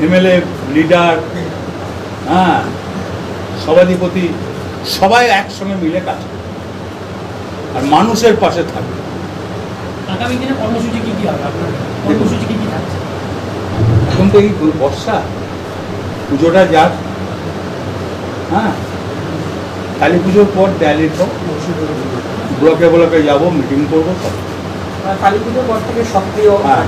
MLA leader হ্যাঁ সভাধিপতি সবাই একসঙ্গে মিলে কাজ করে। আর মানুষের পাশে থাকবে। আগামী দিনে কর্মসূচি কি কি হবে আপনার? কর্মসূচি কি কি থাকছে? এখন তো এই বর্ষা পুজোটা যাক হ্যাঁ। কালী পুজোর পর দেয়ালির পর ব্লকে ব্লকে যাব মিটিং করব সব। কালী পুজোর পর থেকে সক্রিয় হ্যাঁ।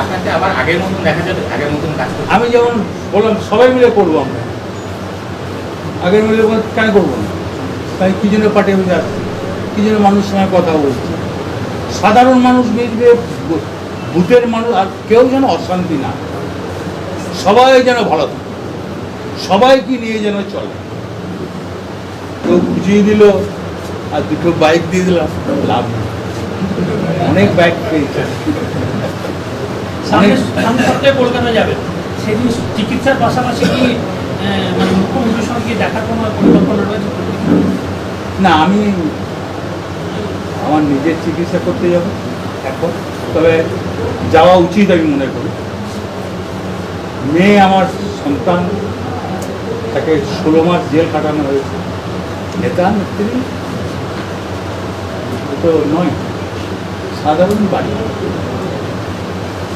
আপনাকে আবার আগের মতন দেখা আগের মতন আমি যেমন বললাম, সবাই মিলে করব আমরা। আগের মিলে কেন করব না? তাই কি জন্য পার্টি অফিসে আসছে কি জন্য মানুষের সঙ্গে কথা বলছে? সাধারণ মানুষ মিলবে ভূতের মানুষ, আর কেউ যেন অশান্তি না সবাই যেন ভালো থাকে। সবাইকে নিয়ে যেন চলে। কেউ বুঝিয়ে দিল, আর দুটো বাইক দিয়ে দিলাম, লাভ। অনেক বাইক পেয়েছে। সামনে সপ্তাহে কলকাতা যাবেন সেদিন চিকিৎসার পাশাপাশি কি মানে মুখ্যমন্ত্রীর সঙ্গে দেখার কোনো পরিকল্পনা রয়েছে? না, আমি আমার নিজের চিকিৎসা করতে যাব এখন। তবে যাওয়া উচিত আমি মনে করি। মেয়ে আমার সন্তান, তাকে ষোলো মাস জেল কাটানো হয়েছে। নেতা নেত্রী তো নয়, সাধারণ বাড়ি।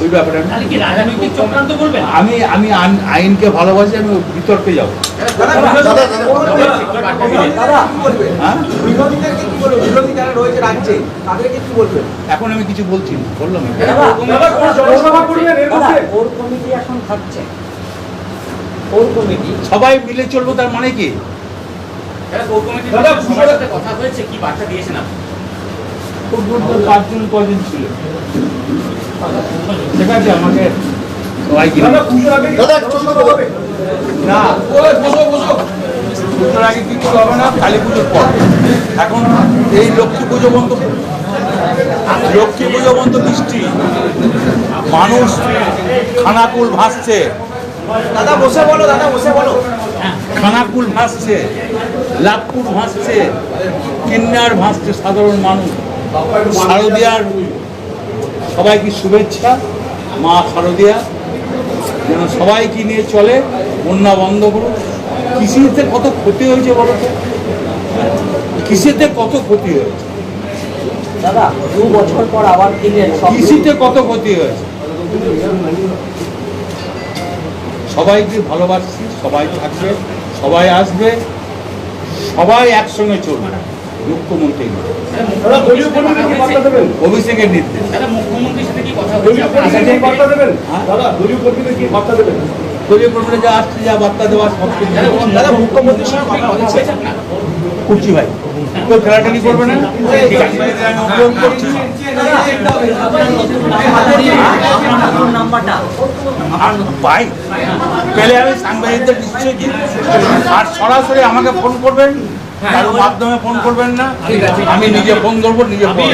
ওই ব্যাপারে আমি- আমি আমি আইনকে ভালোবাসি আমি বিতর্কে যাব দাদা কি বলবেন হ্যাঁ বিরোধীদেরকে কি বলবেন বিরোধী যারা রয়েছে রাজ্যে তাদেরকে কি এখন আমি কিছু বলছি না বললাম ওর কমিটি এখন থাকছে ওর কমিটি সবাই মিলে চলবো তার মানে কি কথা হয়েছে কি বার্তা দিয়েছেন আপনি পাঁচজন কজন ছিল ঠিক আছে আমাকে না বসো বসো পুজোর আগে কিছু হবে না? কালী পুজোর পর। এখন এই লক্ষ্মী পুজো পর্যন্ত লক্ষ্মী পুজো পর্যন্ত বৃষ্টি। মানুষ খানাকুল ভাসছে। দাদা বসে বলো দাদা বসে বলো। খানাকুল ভাসছে লাভপুর ভাসছে কিন্নার ভাসছে সাধারণ মানুষ। শারদিয়ার সবাইকে শুভেচ্ছা মা শারদিয়া। যেন সবাইকে নিয়ে চলে বন্যা বন্ধ করুন কৃষিতে কত ক্ষতি হয়েছে বলো তো? কৃষিতে কত ক্ষতি হয়েছে? দাদা দু বছর পর আবার কৃষিতে কত ক্ষতি হয়েছে? সবাইকে ভালোবাসছি সবাই থাকবে সবাই আসবে সবাই একসঙ্গে চলবে। মুখ্যমন্ত্রী অভিষেকের নির্দেশ মুখ্যমন্ত্রীর সাথে কি কথা হয়েছে দলীয় কর্মীরা যা আসছে যা বার্তা দেওয়া সব দাদা মুখ্যমন্ত্রীর সঙ্গে কথা হয়েছে হয়েছে করছি ভাই। কেউ খেলাটালি করবে না? আমি পেলে সাংবাদিকদের নিশ্চয়ই আর সরাসরি আমাকে ফোন করবেন? কারোর মাধ্যমে ফোন করবেন না। আমি নিজে ফোন করব নিজে ফোন